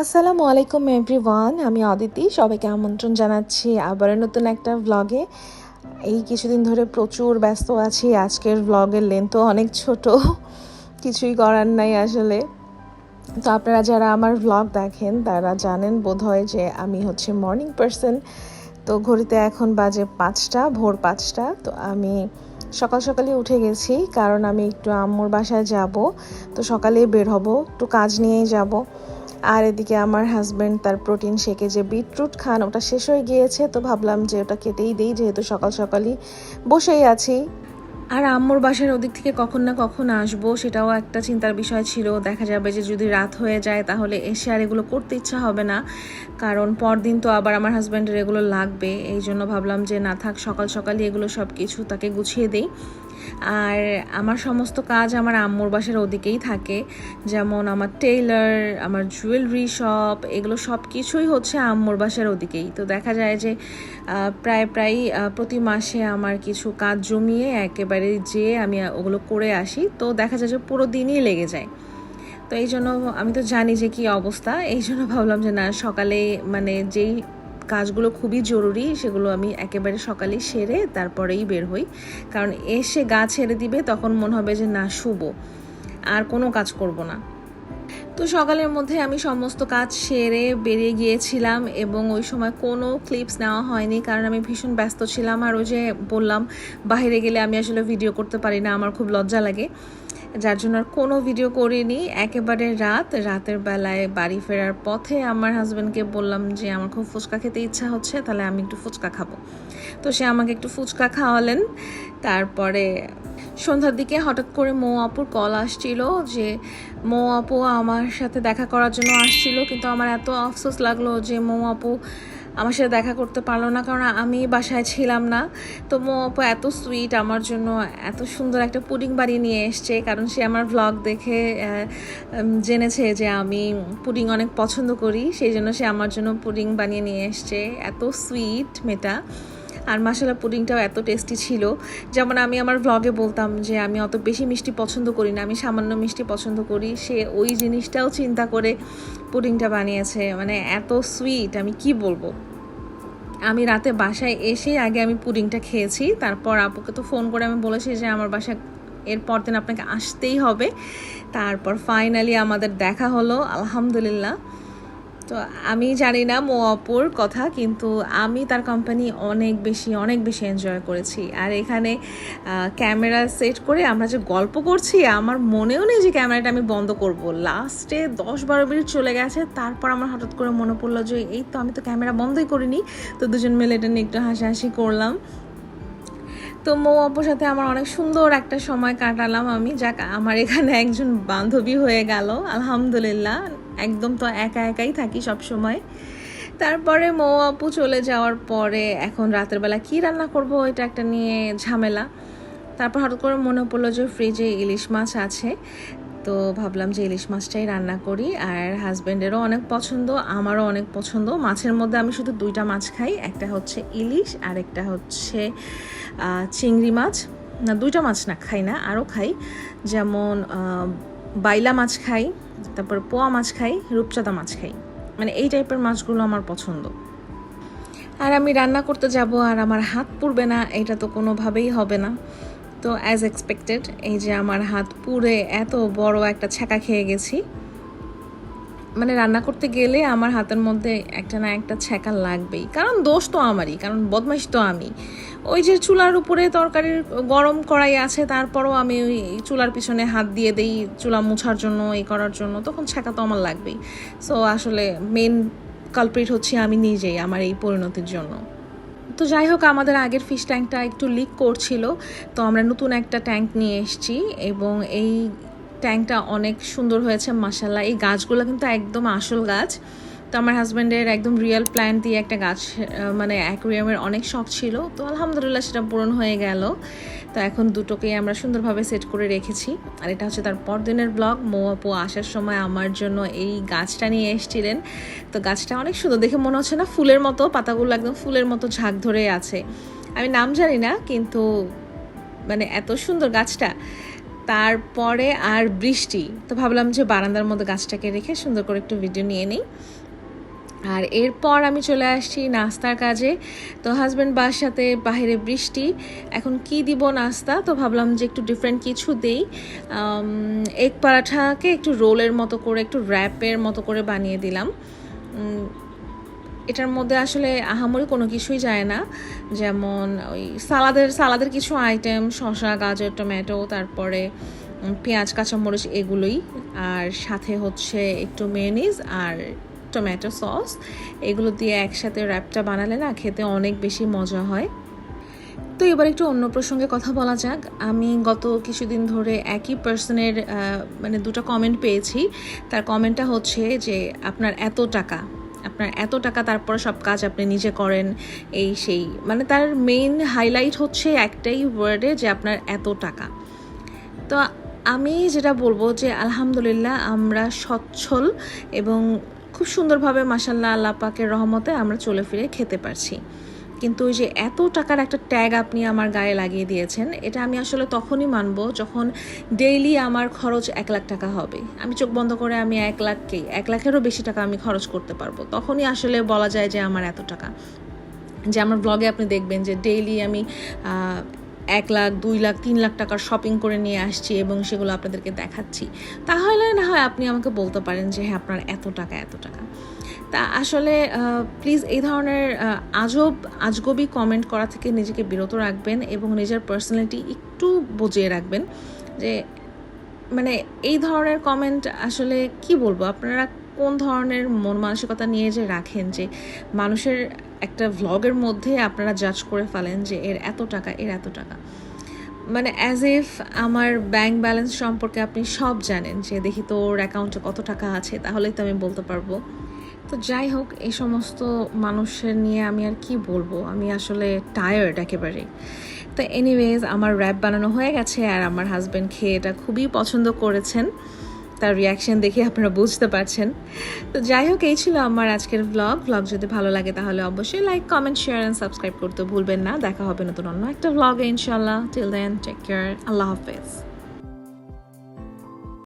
আসসালামু আলাইকুম এভরিওয়ান, আমি অদিতি সবাইকে আমন্ত্রণ জানাচ্ছি আবার নতুন একটা ভ্লগে এই কিছুদিন ধরে প্রচুর ব্যস্ত আছি, আজকের ভ্লগের লেন্থও অনেক ছোট, কিছুই করার নাই আসলে। তো আপনারা যারা আমার ভ্লগ দেখেন, তারা জানেন বোধহয় যে আমি হচ্ছে মর্নিং পারসন তো ঘড়িতে এখন বাজে পাঁচটা, ভোর পাঁচটা, তো আমি সকাল সকালে উঠে গেছি, কারণ আমি একটু আম্মুর বাসায় যাব, তো সকালেই বের হব, একটু কাজ নিয়েই যাব। আর এদিকে আমার হাজব্যান্ড তার প্রোটিন শেকে যে বিটরুট খান, ওটা শেষ হয়ে গিয়েছে, তো ভাবলাম যে ওটা কেটেই দিই, যেহেতু সকাল সকালই বসেই আছি। আর আম্মুর বাসার ওদিক থেকে কখন না কখন আসব, সেটাও একটা চিন্তার বিষয় ছিল। দেখা যাবে যে যদি রাত হয়ে যায়, তাহলে এসে আর এগুলো করতে ইচ্ছা হবে না। কারণ পরদিন তো আবার আমার হাজব্যান্ডের এগুলো লাগবে এই জন্য ভাবলাম যে না থাক, সকাল সকালই এগুলো সব কিছু তাকে গুছিয়ে দিই। আর আমার সমস্ত কাজ আমার আম্মুর বাসার ওদিকেই থাকে। যেমন আমার টেইলার, আমার জুয়েলারি শপ, এগুলো সব কিছুই হচ্ছে আম্মুর বাসার ওদিকেই। তো দেখা যায় যে প্রায় প্রায় প্রতি মাসে আমার কিছু কাজ জমিয়ে একেবারে যেয়ে আমি ওগুলো করে আসি, তো দেখা যায় যে পুরো দিনই লেগে যায়। তো এই জন্য আমি তো জানি যে কি অবস্থা, এই জন্য ভাবলাম যে না, সকালে মানে যেই কাজগুলো খুবই জরুরি, সেগুলো আমি একেবারে সকালে সেরে তারপরেই বের হই। কারণ এসে গা ছেড়ে দিবে, তখন মনে হবে যে না শুভ আর কোনো কাজ করব না। তো সকালের মধ্যে আমি সমস্ত কাজ সেরে বেরিয়ে গিয়েছিলাম এবং ওই সময় কোনো ক্লিপস নেওয়া হয়নি, কারণ আমি ভীষণ ব্যস্ত ছিলাম। আর ওই যে বললাম বাইরে গেলে আমি আসলে ভিডিও করতে পারি না, আমার খুব লজ্জা লাগে। যার জন্য আর কোনো ভিডিও করিনি। একেবারে রাত, রাতের বেলায় বাড়ি ফেরার পথে আমার হাজব্যান্ডকে বললাম যে, আমার খুব ফুচকা খেতে ইচ্ছা হচ্ছে, তাহলে আমি একটু ফুচকা খাব। তো সে আমাকে একটু ফুচকা খাওয়ালেন। তারপরে সন্ধ্যার দিকে হঠাৎ করে মৌ আপুর কল আসছিল যে, মৌ আপু আমার সাথে দেখা করার জন্য আসছিল, কিন্তু আমার এত আফসোস লাগল যে মৌ আপু আমার সাথে দেখা করতে পারল না, কারণ আমি বাসায় ছিলাম না। তো মো আপু এত সুইট আমার জন্য, এত সুন্দর একটা পুডিং বাড়ি নিয়ে এসছে, কারণ সে আমার ভ্লগ দেখে জেনেছে যে আমি পুডিং অনেক পছন্দ করি, সেই জন্য সে আমার জন্য পুডিং বানিয়ে নিয়ে এসছে। এত সুইট মেয়েটা। আর মশলা পুডিংটাও এত টেস্টি ছিল। যেমন আমি আমার ভ্লগে বলতাম যে আমি অত বেশি মিষ্টি পছন্দ করি না, আমি সামান্য মিষ্টি পছন্দ করি। সে ওই জিনিসটাও চিন্তা করে পুডিংটা বানিয়েছে। মানে এত সুইট আমি কি বলব? আমি রাতে বাসায় এসে আগে আমি পুডিংটা খেয়েছি, তারপর আপুকে তো ফোন করে আমি বলেছি যে আমার বাসায় এর পর দিন আপনাকে আসতেই হবে। তারপর ফাইনালি আমাদের দেখা হলো, আলহামদুলিল্লাহ। তো আমি জানি না মো অপুর কথা, কিন্তু আমি তার কোম্পানি অনেক বেশি অনেক বেশি এনজয় করেছি। আর এখানে ক্যামেরা সেট করে আমরা যে গল্প করছি, আমার মনেও নেই যে ক্যামেরাটা আমি বন্ধ করব। লাস্টে দশ বারো মিনিট চলে গেছে, তারপর আমার হঠাৎ করে মনে পড়ল যে, এই তো আমি তো ক্যামেরা বন্ধই করিনি। তো দুজন মিলে এটা নিয়ে একটু হাসাহাসি করলাম। তো মৌ আপুর সাথে আমার অনেক সুন্দর একটা সময় কাটালাম আমি। যাক, আমার এখানে একজন বান্ধবী হয়ে গেল, আলহামদুলিল্লাহ। একদম তো একা একাই থাকি সব সময় তারপরে মৌ আপু চলে যাওয়ার পরে এখন রাতের বেলা কি রান্না করব এটা একটা নিয়ে ঝামেলা। তারপর হঠাৎ করে মনে পড়ল যে ফ্রিজে ইলিশ মাছ আছে। তো ভাবলাম যে ইলিশ মাছটাই রান্না করি আর হাজব্যান্ডেরও অনেক পছন্দ, আমারও অনেক পছন্দ। মাছের মধ্যে আমি শুধু দুইটা মাছ খাই, একটা হচ্ছে ইলিশ আর একটা হচ্ছে চিংড়ি মাছ। না, দুইটা মাছ না, খাই না, আরও খাই। যেমন বাইলা মাছ খাই, তারপর পোয়া মাছ খাই, রূপচাঁদা মাছ খাই। মানে এই টাইপের মাছগুলো আমার পছন্দ। আর আমি রান্না করতে যাব আর আমার হাত পুড়বে না, এটা তো কোনোভাবেই হবে না। তো অ্যাজ এক্সপেক্টেড এই যে আমার হাত পুড়ে এত বড় একটা ছ্যাঁকা খেয়ে গেছি। মানে রান্না করতে গেলে আমার হাতের মধ্যে একটা না একটা ছ্যাঁকা লাগবেই। কারণ দোষ তো আমারই, কারণ বদমাইশ তো আমি। ওই যে চুলার উপরে তরকারির গরম কড়াই আছে, তারপরও আমি ওই চুলার পিছনে হাত দিয়ে দেই চুলা মুছার জন্য এই করার জন্য, তখন ছ্যাঁকা তো আমার লাগবেই। সো আসলে মেন কালপ্রিট হচ্ছে আমি নিজেই, আমার এই পরিণতির জন্য। তো যাই হোক, আমাদের আগের ফিশ ট্যাঙ্কটা একটু লিক করছিল, তো আমরা নতুন একটা ট্যাঙ্ক নিয়ে এসেছি এবং এই ট্যাঙ্কটা অনেক সুন্দর হয়েছে মাসাল্লাহ এই গাছগুলো কিন্তু একদম আসল গাছ। তো আমার হাজব্যান্ডের একদম রিয়েল প্ল্যান্ট দিয়ে একটা গাছ মানে অ্যাকুরিয়ামের অনেক শখ ছিল। তো আলহামদুলিল্লাহ সেটা পূরণ হয়ে গেল। তো এখন দুটোকেই আমরা সুন্দরভাবে সেট করে রেখেছি। আর এটা হচ্ছে তার পরদিনের ব্লগ মৌ আপু আসার সময় আমার জন্য এই গাছটা নিয়ে এসেছিলেন। তো গাছটা অনেক সুন্দর। দেখে মনে হচ্ছে না ফুলের মতো, পাতাগুলো একদম ফুলের মতো ঝাঁক ধরে আছে। আমি নাম জানি না, কিন্তু মানে এত সুন্দর গাছটা। তারপরে আর বৃষ্টি। তো ভাবলাম যে বারান্দার মধ্যে গাছটাকে রেখে সুন্দর করে একটু ভিডিও নিয়ে নিই। আর এরপর আমি চলে আসছি নাস্তার কাজে। তো হাজব্যান্ড সাথে বাইরে বৃষ্টি। এখন কি দিব নাস্তা? তো ভাবলাম যে একটু ডিফারেন্ট কিছু দেই। এগ পরাঠাকে একটু রোলের মতো করে, একটু র্যাপের মতো করে বানিয়ে দিলাম। এটার মধ্যে আসলে আহামরি কোনো কিছুই যায় না। যেমন ওই সালাদের সালাদের কিছু আইটেম শসা, গাজর টমেটো তারপরে পেঁয়াজ, কাঁচামরিচ এগুলোই। আর সাথে হচ্ছে একটু মেয়নিজ আর টমেটো সস এগুলো দিয়ে একসাথে র্যাপটা বানালে না খেতে অনেক বেশি মজা হয়। তো এবার একটু অন্য প্রসঙ্গে কথা বলা যাক। আমি গত কিছুদিন ধরে একই পার্সনের মানে দুটো কমেন্ট পেয়েছি। তার কমেন্টটা হচ্ছে যে, আপনার এত টাকা আপনার এত টাকা, তারপরে সব কাজ আপনি নিজে করেন, এই সেই। মানে তার মেইন হাইলাইট হচ্ছে একটাই ওয়ার্ডে যে আপনার এত টাকা। তো আমি যেটা বলব যে আলহামদুলিল্লাহ আমরা সচ্ছল এবং খুব সুন্দরভাবে মাসাল্লাহ আল্লাহ পাকের রহমতে আমরা চলে ফিরে খেতে পারছি। কিন্তু ওই যে এত টাকার একটা ট্যাগ আপনি আমার গায়ে লাগিয়ে দিয়েছেন, এটা আমি আসলে তখনই মানবো যখন ডেইলি আমার খরচ এক লাখ টাকা হবে। আমি চোখ বন্ধ করে আমি এক লাখকেই এক লাখেরও বেশি টাকা আমি খরচ করতে পারব। তখনই আসলে বলা যায় যে আমার এত টাকা। যে আমার ব্লগে আপনি দেখবেন যে ডেইলি আমি এক লাখ, দুই লাখ, তিন লাখ টাকার শপিং করে নিয়ে আসছি এবং সেগুলো আপনাদেরকে দেখাচ্ছি। তাহলে না হয় আপনি আমাকে বলতে পারেন যে হ্যাঁ আপনার এত টাকা এত টাকা। তা আসলে প্লিজ এই ধরনের আজব, আজগবি কমেন্ট করা থেকে নিজেকে বিরত রাখবেন এবং নিজের পার্সোনালিটি একটু বুঝিয়ে রাখবেন যে মানে এই ধরনের কমেন্ট আসলে কি বলব? আপনারা কোন ধরনের মন মানসিকতা নিয়ে যে রাখেন যে মানুষের একটা ভ্লগের মধ্যে আপনারা জাজ করে ফেলেন যে এর এত টাকা, এর এত টাকা। মানে অ্যাজ ইফ আমার ব্যাংক ব্যালেন্স সম্পর্কে আপনি সব জানেন যে, দেখি তো ওর অ্যাকাউন্টে কত টাকা আছে, তাহলেই তো আমি বলতে পারব। তো যাই হোক, এই সমস্ত মানুষের নিয়ে আমি আর কি বলব? আমি আসলে টায়ার্ড একেবারে। তো এনিওয়েজ আমার র্যাপ বানানো হয়ে গেছে আর আমার হাজব্যান্ড খেয়ে এটা খুবই পছন্দ করেছেন। তার রিয়াকশন দেখে আপনারা বুঝতে পারছেন। তো যাই হোক, এই ছিল আমার আজকের ব্লগ ব্লগ যদি ভালো লাগে তাহলে অবশ্যই like comment share and subscribe করতে ভুলবেন না। দেখা হবে নতুন অন্য একটা ব্লগে ইনশাল্লাহ টিল দেন টেক কেয়ার আল্লাহ হাফেজ।